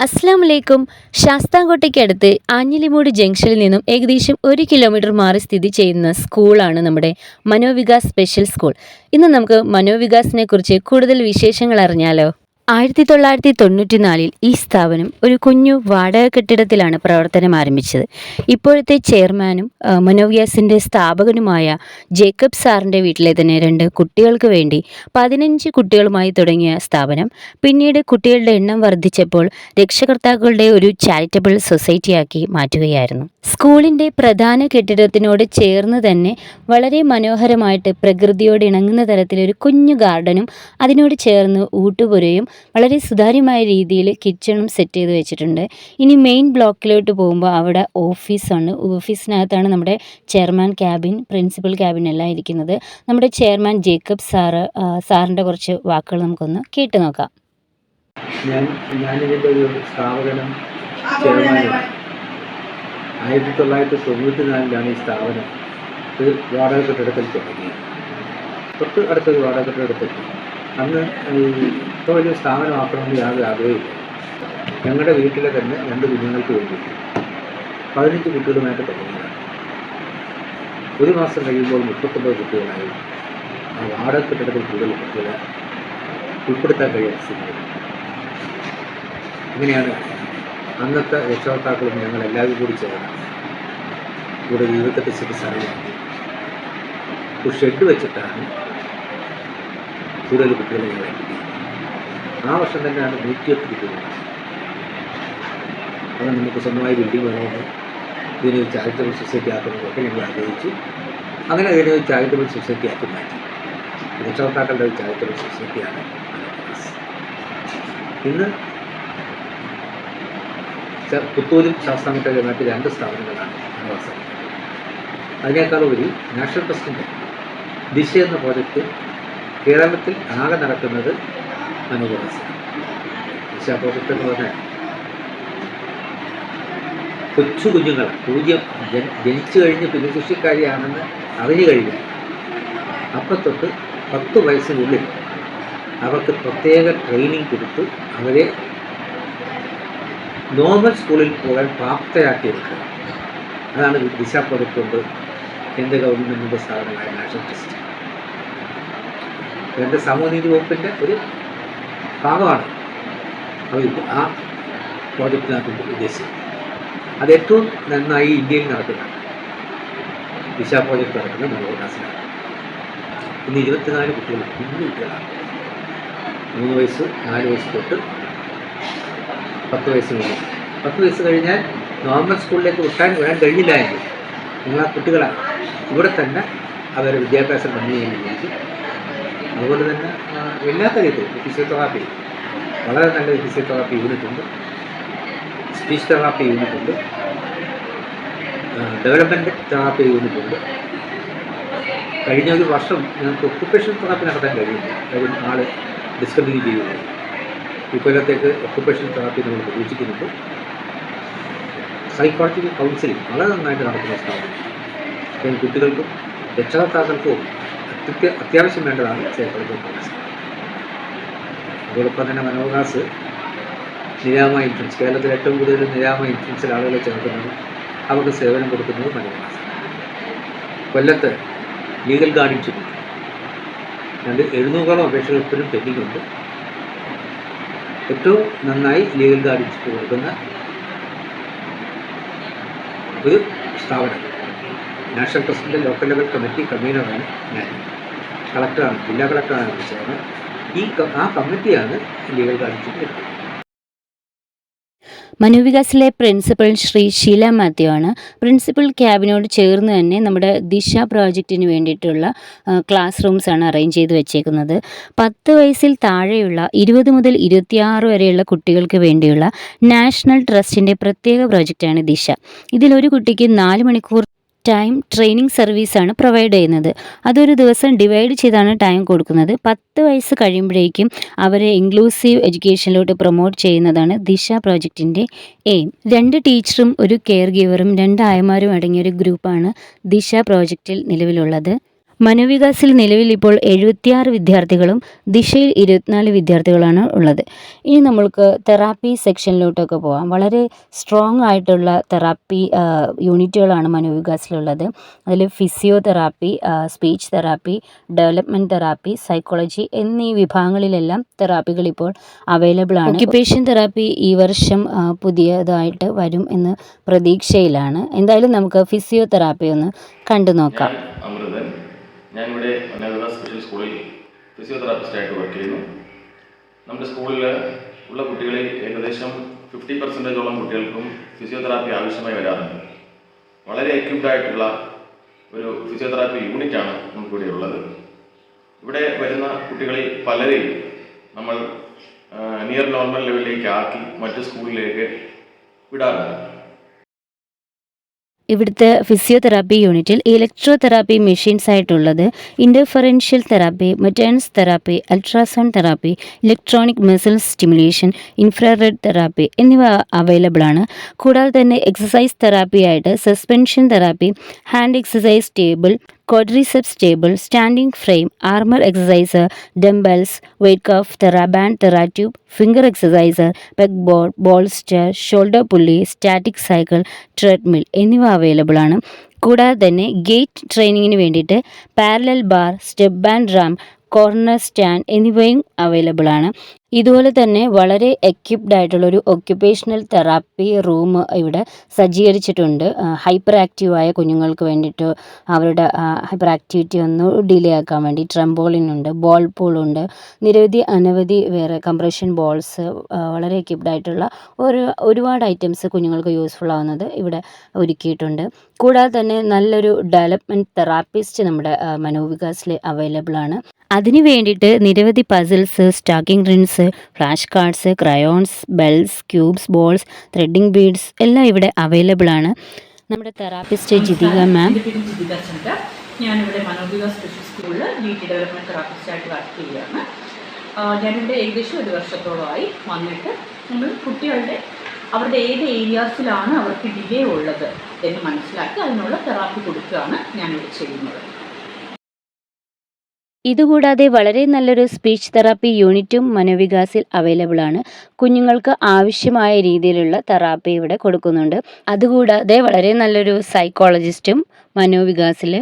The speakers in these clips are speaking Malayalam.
അസ്സാം വലൈക്കും ശാസ്താംകോട്ടയ്ക്കടുത്ത് ആഞ്ഞിലിമൂട് ജംഗ്ഷനിൽ നിന്നും ഏകദേശം ഒരു കിലോമീറ്റർ മാറി സ്ഥിതി ചെയ്യുന്ന സ്കൂളാണ് നമ്മുടെ മനോവികാസ് സ്പെഷ്യൽ സ്കൂൾ. ഇന്ന് നമുക്ക് മനോവികാസിനെ കുറിച്ച് കൂടുതൽ വിശേഷങ്ങൾ അറിഞ്ഞാലോ? ആയിരത്തി തൊള്ളായിരത്തി തൊണ്ണൂറ്റിനാലിൽ ഈ സ്ഥാപനം ഒരു കുഞ്ഞു വാടക കെട്ടിടത്തിലാണ് പ്രവർത്തനം ആരംഭിച്ചത്. ഇപ്പോഴത്തെ ചെയർമാനും മനോവ്യാസിന്റെ സ്ഥാപകനുമായ ജേക്കബ് സാറിന്റെ വീട്ടിലെ തന്നെ രണ്ട് കുട്ടികൾക്ക് വേണ്ടി പതിനഞ്ച് കുട്ടികളുമായി തുടങ്ങിയ സ്ഥാപനം. പിന്നീട് കുട്ടികളുടെ എണ്ണം വർദ്ധിച്ചപ്പോൾ രക്ഷകർത്താക്കളുടെ ഒരു ചാരിറ്റബിൾ സൊസൈറ്റിയാക്കി മാറ്റുകയായിരുന്നു. സ്കൂളിന്റെ പ്രധാന കെട്ടിടത്തിനോട് ചേർന്ന് തന്നെ വളരെ മനോഹരമായിട്ട് പ്രകൃതിയോട് ഇണങ്ങുന്ന തരത്തിൽ ഒരു കുഞ്ഞു ഗാർഡനും അതിനോട് ചേർന്ന് ഊട്ടുപുരയും വളരെ സുതാര്യമായ രീതിയിൽ കിച്ചണും സെറ്റ് ചെയ്ത് വെച്ചിട്ടുണ്ട്. ഇനി മെയിൻ ബ്ലോക്കിലോട്ട് പോകുമ്പോൾ അവിടെ ഓഫീസാണ് ഓഫീസിനകത്താണ് നമ്മുടെ ചെയർമാൻ ക്യാബിൻ പ്രിൻസിപ്പൽ ക്യാബിൻ എല്ലാം ഇരിക്കുന്നത്. നമ്മുടെ ചെയർമാൻ ജേക്കബ് സാറ് സാറിന്റെ കുറച്ച് വാക്കുകൾ നമുക്കൊന്ന് കേട്ട് നോക്കാം. ഞാൻ ഒരു ആയിരത്തി തൊള്ളായിരത്തി തൊണ്ണൂറ്റി നാലിലാണ് ഈ സ്ഥാപനം. വാടക കെട്ടിടത്തിൽ തുടങ്ങിയത്. തൊട്ട് അടുത്തൊരു വാടക കെട്ടിടത്തെത്തി അന്ന് ഇപ്പോൾ വലിയ സ്ഥാപനമാക്കണമെന്ന് യാതൊരു ആഗ്രഹമില്ല ഞങ്ങളുടെ വീട്ടിലെ തന്നെ രണ്ട് കുഞ്ഞുങ്ങൾക്ക് വേണ്ടി പതിനഞ്ച് കുട്ടികളുമായിട്ട് തുടങ്ങുന്നതാണ് ഒരു മാസം കഴിയുമ്പോൾ മുപ്പത്തൊമ്പത് കുട്ടികളായി ആ വാടക കെട്ടിടത്തിൽ കൂടുതൽ കുട്ടികളെ ഉൾപ്പെടുത്താൻ കഴിയാത്ത സ്ഥിതി ഇങ്ങനെയാണ് അന്നത്തെ രക്ഷകർത്താക്കളും ഞങ്ങൾ എല്ലാവരും കൂടി ചേർന്ന് ഇവിടെ ജീവിതത്തെ സ്ഥലം ഒരു ഷെഡ് വെച്ചിട്ടാണ് കൂടുതൽ കുട്ടികളെ ഞാൻ ആ വർഷം തന്നെയാണ് നൂറ്റിയെട്ട് കുട്ടികൾ. അത് നമുക്ക് സ്വന്തമായി ബിൽഡിംഗ് വേണമെന്ന് ഇതിനൊരു ചാരിറ്റബിൾ സൊസൈറ്റി ആക്കുന്നതൊക്കെ ഞങ്ങൾ ആഗ്രഹിച്ചു. അങ്ങനെ ഇതിനൊരു ചാരിറ്റബിൾ സൊസൈറ്റി ആക്കി മാറ്റി. രക്ഷകർത്താക്കളുടെ ഒരു ചാരിറ്റബിൾ സൊസൈറ്റിയാണ്. ഇന്ന് പുത്തൂരിൽ പുത്തൂരും ശാസ്താംകോട്ടയിലെ മറ്റ് രണ്ട് സ്ഥാപനങ്ങളാണ് അതിനേക്കാളുപരി നാഷണൽ ട്രസ്റ്റിന്റെ ദിശ എന്ന പ്രോജക്റ്റ് കേരളത്തിൽ ആകെ നടക്കുന്നത് മനോവികാസം ദിശ എന്ന് പറഞ്ഞാൽ കൊച്ചു കുഞ്ഞുങ്ങൾ പൂജ്യം ജനിച്ചു കഴിഞ്ഞ് ഭിന്നശേഷിക്കാരിയാണെന്ന് അറിഞ്ഞു കഴിഞ്ഞാൽ അപ്പം തൊട്ട് പത്ത് വയസ്സിനുള്ളിൽ അവർക്ക് പ്രത്യേക ട്രെയിനിങ് കൊടുത്ത് അവരെ നോർമൽ സ്കൂളിൽ പോകാൻ പ്രാപ്തരാക്കിയെടുക്കുക. അതാണ് ദിശ കൊണ്ട് കേന്ദ്ര ഗവൺമെന്റിന്റെ സ്ഥാപനമായ നാഷണൽ ട്രസ്റ്റ് കേന്ദ്ര സാമൂഹ്യനീതി വകുപ്പിന്റെ ഒരു ഭാഗമാണ് അവർ ആ പ്രോജക്റ്റിനകത്ത് ഉദ്ദേശിച്ചത്. അത് ഏറ്റവും നന്നായി ഇന്ത്യയിൽ നടക്കുന്ന ദിശ പ്രോജക്റ്റ് നടക്കുന്ന മനോവികാസനാണ് ഇന്ന് ഇരുപത്തിനാല് കുട്ടികൾ കുഞ്ഞു കുട്ടികളാണ്. മൂന്ന് വയസ്സ് നാല് വയസ്സ് തൊട്ട് പത്ത് വയസ്സ് കഴിഞ്ഞു. പത്ത് വയസ്സ് കഴിഞ്ഞാൽ നോർമൽ സ്കൂളിലേക്ക് വിട്ടാൻ വരാൻ കഴിഞ്ഞില്ല എങ്കിൽ നിങ്ങൾ ആ കുട്ടികളെ. ഇവിടെ തന്നെ അവരുടെ വിദ്യാഭ്യാസം ഭംഗിയായി അതുപോലെ തന്നെ എല്ലാ കാര്യത്തിലും ഫിസിയോതെറാപ്പി വളരെ നല്ല ഫിസിയോതെറാപ്പി യൂണിറ്റ് ഉണ്ട്. സ്പീച്ച് തെറാപ്പി യൂണിറ്റ് ഉണ്ട്. ഡെവലപ്മെന്റ് തെറാപ്പി യൂണിറ്റ് ഉണ്ട്. കഴിഞ്ഞ ഒരു വർഷം ഞങ്ങൾക്ക് ഒക്കുപ്പേഷൻ തെറാപ്പി നടത്താൻ കഴിയില്ല കാര്യം ആൾ ഡിസ്കണ്ടിന്യൂ ചെയ്യുന്നു. ഇപ്പോഴത്തേക്ക് ഒക്കുപ്പേഷൻ തെറാപ്പി നമ്മൾ പ്രതീക്ഷിക്കുന്നുണ്ട്. സൈക്കോളജിക്കൽ കൗൺസിലിംഗ് വളരെ നന്നായിട്ട് നടക്കുന്ന സ്ഥാപനം കുട്ടികൾക്കും രക്ഷകർത്താക്കൾക്കും അത്യാവശ്യം വേണ്ടതാണ് സൈക്കോളജിക്കൽ കൗൺസിലിംഗ് അതോടൊപ്പം തന്നെ മനോഹാസ് നിരാമ ഇൻഷുറൻസ് കേരളത്തിൽ ഏറ്റവും കൂടുതൽ നിരാമ ഇൻഷുറൻസിൽ ആളുകളെ ചേർക്കുന്നത് അവർക്ക് സേവനം കൊടുക്കുന്നത് മനോഹാസ്. കൊല്ലത്ത് ലീഗൽ ഗാർഡിയൻഷിപ്പ് രണ്ട് എഴുന്നൂറോളം അപേക്ഷകൾ ഇപ്പോഴും പെൻഡിംഗ് ഏറ്റവും നന്നായി ലീഗൽ ഗാർഡിയൻഷിപ്പ് കൊടുക്കുന്ന ഒരു സ്ഥാപനം. നാഷണൽ ട്രസ്റ്റിന്റെ ലോക്കൽ ലെവൽ കമ്മിറ്റി കൺവീനറാണ് ഞാൻ. കളക്ടറാണ് ജില്ലാ കളക്ടറാണ് വിളിച്ചത് ഈ ആ കമ്മിറ്റിയാണ് ലീഗൽ ഗാർഡിയൻഷിപ്പ് എടുക്കുന്നത് മനുവികാസിലെ പ്രിൻസിപ്പൽ ശ്രീ ഷീല മാത്യു ആണ്. പ്രിൻസിപ്പൽ ക്യാബിനോട് ചേർന്ന് തന്നെ നമ്മുടെ ദിശ പ്രോജക്റ്റിന് വേണ്ടിയിട്ടുള്ള ക്ലാസ് റൂംസ് ആണ് അറേഞ്ച് ചെയ്ത് വെച്ചേക്കുന്നത്. പത്ത് വയസ്സിൽ താഴെയുള്ള ഇരുപത് മുതൽ ഇരുപത്തിയാറ് വരെയുള്ള കുട്ടികൾക്ക് വേണ്ടിയുള്ള നാഷണൽ ട്രസ്റ്റിന്റെ പ്രത്യേക പ്രോജക്റ്റാണ് ദിശ. ഇതിലൊരു കുട്ടിക്ക് നാല് മണിക്കൂർ ടൈം ട്രെയിനിങ് സർവീസാണ് പ്രൊവൈഡ് ചെയ്യുന്നത്. അതൊരു ദിവസം ഡിവൈഡ് ചെയ്താണ് ടൈം കൊടുക്കുന്നത്. പത്ത് വയസ്സ് കഴിയുമ്പോഴേക്കും അവരെ ഇൻക്ലൂസീവ് എഡ്യൂക്കേഷനിലോട്ട് പ്രൊമോട്ട് ചെയ്യുന്നതാണ് ദിശ പ്രോജക്റ്റിന്റെ എയിം രണ്ട് ടീച്ചറും ഒരു കെയർ ഗീവറും രണ്ട് ആയമാരും അടങ്ങിയ ഒരു ഗ്രൂപ്പാണ് ദിശ പ്രോജക്റ്റിൽ നിലവിലുള്ളത്. മനോവികാസിൽ നിലവിൽ ഇപ്പോൾ എഴുപത്തിയാറ് വിദ്യാർത്ഥികളും ദിശയിൽ ഇരുപത്തിനാല് വിദ്യാർത്ഥികളാണ് ഉള്ളത്. ഇനി നമ്മൾക്ക് തെറാപ്പി സെക്ഷനിലോട്ടൊക്കെ പോകാം വളരെ സ്ട്രോങ് ആയിട്ടുള്ള തെറാപ്പി യൂണിറ്റുകളാണ് മനോവികാസിലുള്ളത്. അതിൽ physiotherapy speech therapy development therapy psychology എന്നീ വിഭാഗങ്ങളിലെല്ലാം തെറാപ്പികൾ ഇപ്പോൾ അവൈലബിൾ ആണ്. ഒക്യുപ്പേഷൻ തെറാപ്പി ഈ വർഷം പുതിയതായിട്ട് വരും എന്ന് പ്രതീക്ഷയിലാണ്. എന്തായാലും നമുക്ക് ഫിസിയോതെറാപ്പി ഒന്ന് കണ്ടു നോക്കാം അമൃതൻ ഞാനിവിടെ ഉന്നത സ്പെഷ്യൽ സ്കൂളിൽ ഫിസിയോതെറാപ്പിസ്റ്റായിട്ട് വർക്ക് ചെയ്യുന്നു. നമ്മുടെ സ്കൂളിൽ ഉള്ള കുട്ടികളിൽ ഏകദേശം ഫിഫ്റ്റി പെർസെന്റേജോളം കുട്ടികൾക്കും ഫിസിയോതെറാപ്പി ആവശ്യമായി വരാറുണ്ട്. വളരെ ആയിട്ടുള്ള ഒരു ഫിസിയോതെറാപ്പി യൂണിറ്റാണ് നമുക്കിവിടെ ഉള്ളത്. ഇവിടെ വരുന്ന കുട്ടികളിൽ പലരെയും നമ്മൾ നിയർ നോർമൽ ലെവലിലേക്ക് ആക്കി മറ്റ് സ്കൂളിലേക്ക് വിടാറുണ്ട്. ഇവിടുത്തെ ഫിസിയോതെറാപ്പി യൂണിറ്റിൽ ഇലക്ട്രോ തെറാപ്പി മെഷീൻസ് ആയിട്ടുള്ളത് interferential therapy മെറ്റേൺസ് therapy ultrasound therapy electronic muscle stimulation infrared therapy എന്നിവ അവൈലബിൾ ആണ്. കൂടാതെ തന്നെ എക്സസൈസ് തെറാപ്പി ആയിട്ട് suspension therapy hand exercise table quadriceps table standing frame armour exerciser dumbbells weight cuff theraband theratube finger exerciser peg board bolster shoulder pulley static cycle treadmill എന്നിവ അവൈലബിൾ ആണ്. കൂടാതെ തന്നെ ഗേറ്റ് ട്രെയിനിങ്ങിന് വേണ്ടിയിട്ട് parallel bar step and ramp corner stand എന്നിവയും അവൈലബിൾ ആണ്. ഇതുപോലെ തന്നെ വളരെ എക്യുപ്ഡ് ആയിട്ടുള്ള ഒരു ഒക്യുപ്പേഷണൽ തെറാപ്പി റൂം ഇവിടെ സജ്ജീകരിച്ചിട്ടുണ്ട്. ഹൈപ്പർ ആക്റ്റീവായ കുഞ്ഞുങ്ങൾക്ക് വേണ്ടിയിട്ട് അവരുടെ ഹൈപ്പർ ആക്ടിവിറ്റി ഒന്ന് ഡിലേ ആക്കാൻ വേണ്ടി ട്രംബോളിൻ ഉണ്ട് ബോൾ പൂൾ ഉണ്ട്. നിരവധി അനവധി വേറെ കംപ്രഷൻ ബോൾസ് വളരെ എക്യുപ്ഡ് ആയിട്ടുള്ള ഒരു ഒരുപാട് ഐറ്റംസ് കുഞ്ഞുങ്ങൾക്ക് യൂസ്ഫുൾ ആവുന്നത് ഇവിടെ ഒരുക്കിയിട്ടുണ്ട്. കൂടാതെ തന്നെ നല്ലൊരു ഡെവലപ്മെന്റ് തെറാപ്പിസ്റ്റ് നമ്മുടെ മനോവികാസിൽ അവൈലബിൾ ആണ്. അതിന് വേണ്ടിയിട്ട് നിരവധി puzzles stacking rings flash cards crayons bells cubes balls threading beads എല്ലാം ഇവിടെ അവൈലബിൾ ആണ്. നമ്മുടെ തെറാപ്പിസ്റ്റ് ജിതിക മാം ഞാനിവിടെ മനോവിക സ്പെഷ്യൽ സ്കൂളിൽ ഡി ടി ഡെവലപ്മെന്റ് തെറാപ്പിസ്റ്റായിട്ട് വർക്ക് ചെയ്യുകയാണ്. ഞാനിവിടെ ഏകദേശം ഒരു വർഷത്തോളമായി വന്നിട്ട് നമ്മൾ കുട്ടികളുടെ അവരുടെ ഏത് ഏരിയാസിലാണ് അവർക്ക് ഡിലേ ഉള്ളത് എന്ന് മനസ്സിലാക്കി അതിനുള്ള തെറാപ്പി കൊടുക്കുകയാണ് ഞാനിവിടെ ചെയ്യുന്നത്. ഇതുകൂടാതെ വളരെ നല്ലൊരു സ്പീച്ച് തെറാപ്പി യൂണിറ്റും മനോവികാസിൽ അവൈലബിൾ ആണ്. കുഞ്ഞുങ്ങൾക്ക് ആവശ്യമായ രീതിയിലുള്ള തെറാപ്പി ഇവിടെ കൊടുക്കുന്നുണ്ട്. അതുകൂടാതെ വളരെ നല്ലൊരു സൈക്കോളജിസ്റ്റും മനോവികാസിൽ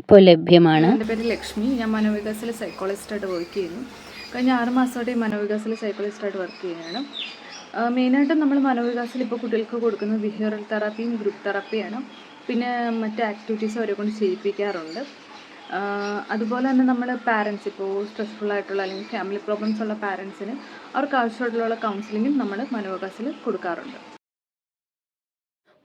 ഇപ്പോൾ ലഭ്യമാണ്. എന്റെ പേര് ലക്ഷ്മി. ഞാൻ മനോവികാസിൽ സൈക്കോളജിസ്റ്റായിട്ട് വർക്ക് ചെയ്യുന്നു. കഴിഞ്ഞ ആറ് മാസമായിട്ട് മനോവികാസിൽ സൈക്കോളജിസ്റ്റായിട്ട് വർക്ക് ചെയ്യുകയാണ്. മെയിനായിട്ടും നമ്മൾ മനോവികാസിൽ ഇപ്പോൾ കുട്ടികൾക്ക് കൊടുക്കുന്നത് ബിഹേവിയറൽ തെറാപ്പിയും ഗ്രൂപ്പ് തെറാപ്പിയാണ് പിന്നെ മറ്റ് ആക്ടിവിറ്റീസ് അവരെ കൊണ്ട് ചെയ്യിപ്പിക്കാറുണ്ട്. അതുപോലെ തന്നെ നമ്മൾ പാരൻസ് ഇപ്പോൾ സ്ട്രെസ്ഫുൾ ആയിട്ടുള്ള അല്ലെങ്കിൽ ഫാമിലി പ്രോബ്ലംസ് ഉള്ള പാരൻസിന് അവർക്ക് ആവശ്യമായിട്ടുള്ള കൗൺസിലിങ്ങും നമ്മൾ മനോവകാശിൽ കൊടുക്കാറുണ്ട്.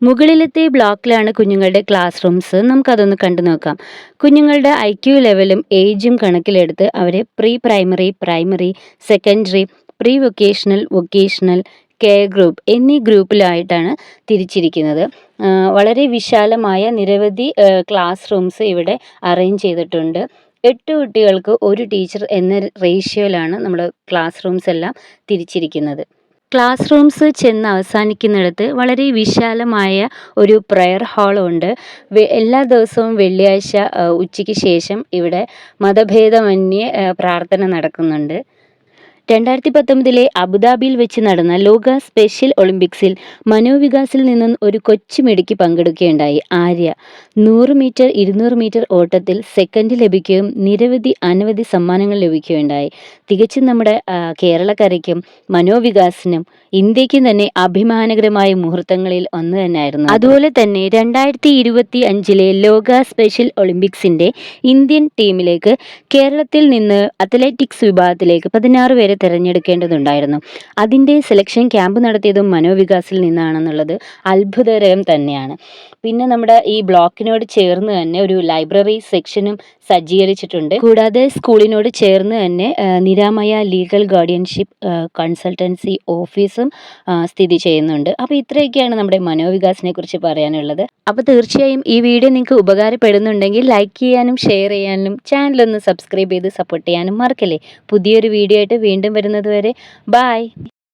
മുകളിലത്തെ ബ്ലോക്കിലാണ് കുഞ്ഞുങ്ങളുടെ ക്ലാസ് റൂംസ് നമുക്കതൊന്ന് കണ്ടു നോക്കാം. കുഞ്ഞുങ്ങളുടെ ഐ ക്യു ലെവലും ഏജും കണക്കിലെടുത്ത് അവരെ pre primary primary secondary pre vocational vocational care group എന്നീ ഗ്രൂപ്പിലായിട്ടാണ് തിരിച്ചിരിക്കുന്നത്. വളരെ വിശാലമായ നിരവധി ക്ലാസ് റൂംസ് ഇവിടെ അറേഞ്ച് ചെയ്തിട്ടുണ്ട്. എട്ട് കുട്ടികൾക്ക് ഒരു ടീച്ചർ എന്ന റേഷ്യോയിലാണ് നമ്മൾ ക്ലാസ് റൂംസ് എല്ലാം തിരിച്ചിരിക്കുന്നത്. ക്ലാസ് റൂംസ് ചെന്ന് അവസാനിക്കുന്നിടത്ത് വളരെ വിശാലമായ ഒരു പ്രയർ ഹാളുണ്ട് എല്ലാ ദിവസവും വെള്ളിയാഴ്ച ഉച്ചയ്ക്ക് ശേഷം ഇവിടെ മതഭേദമന്യേ പ്രാർത്ഥന നടക്കുന്നുണ്ട്. രണ്ടായിരത്തി പത്തൊമ്പതിലെ അബുദാബിയിൽ വെച്ച് നടന്ന ലോക സ്പെഷ്യൽ ഒളിമ്പിക്സിൽ മനോവികാസിൽ നിന്നും ഒരു കൊച്ചു മിടുക്കി പങ്കെടുക്കുകയുണ്ടായി. ആര്യ നൂറ് മീറ്റർ ഇരുന്നൂറ് മീറ്റർ ഓട്ടത്തിൽ സെക്കൻഡ് ലഭിക്കുകയും നിരവധി അനവധി സമ്മാനങ്ങൾ ലഭിക്കുകയുണ്ടായി. തികച്ചും നമ്മുടെ കേരളക്കരയ്ക്കും മനോവികാസിനും ഇന്ത്യക്കും തന്നെ അഭിമാനകരമായ മുഹൂർത്തങ്ങളിൽ ഒന്ന് തന്നെയായിരുന്നു അതുപോലെ തന്നെ രണ്ടായിരത്തി ഇരുപത്തി അഞ്ചിലെ ലോക സ്പെഷ്യൽ ഒളിമ്പിക്സിന്റെ ഇന്ത്യൻ ടീമിലേക്ക് കേരളത്തിൽ നിന്ന് അത്ലറ്റിക്സ് വിഭാഗത്തിലേക്ക് പതിനാറ് പേരെ തിരഞ്ഞെടുക്കേണ്ടതുണ്ടായിരുന്നു. അതിന്റെ സെലക്ഷൻ ക്യാമ്പ് നടത്തിയതും മനോവികാസിൽ നിന്നാണെന്നുള്ളത് അത്ഭുതകരം തന്നെയാണ്. പിന്നെ നമ്മുടെ ഈ ബ്ലോക്കിനോട് ചേർന്ന് തന്നെ ഒരു ലൈബ്രറി സെക്ഷനും സജ്ജീകരിച്ചിട്ടുണ്ട്. കൂടാതെ സ്കൂളിനോട് ചേർന്ന് തന്നെ നിരാമയ ലീഗൽ ഗാർഡിയൻഷിപ്പ് കൺസൾട്ടൻസി ഓഫീസും സ്ഥിതി ചെയ്യുന്നുണ്ട്. അപ്പോൾ ഇത്രയൊക്കെയാണ് നമ്മുടെ മനോവികാസിനെ കുറിച്ച് പറയാനുള്ളത്. അപ്പോൾ തീർച്ചയായും ഈ വീഡിയോ നിങ്ങൾക്ക് ഉപകാരപ്പെടുന്നുണ്ടെങ്കിൽ ലൈക്ക് ചെയ്യാനും ഷെയർ ചെയ്യാനും ചാനലൊന്ന് സബ്സ്ക്രൈബ് ചെയ്ത് സപ്പോർട്ട് ചെയ്യാനും മറക്കല്ലേ. പുതിയൊരു വീഡിയോ ആയിട്ട് വീണ്ടും വരുന്നത് വരെ ബായ്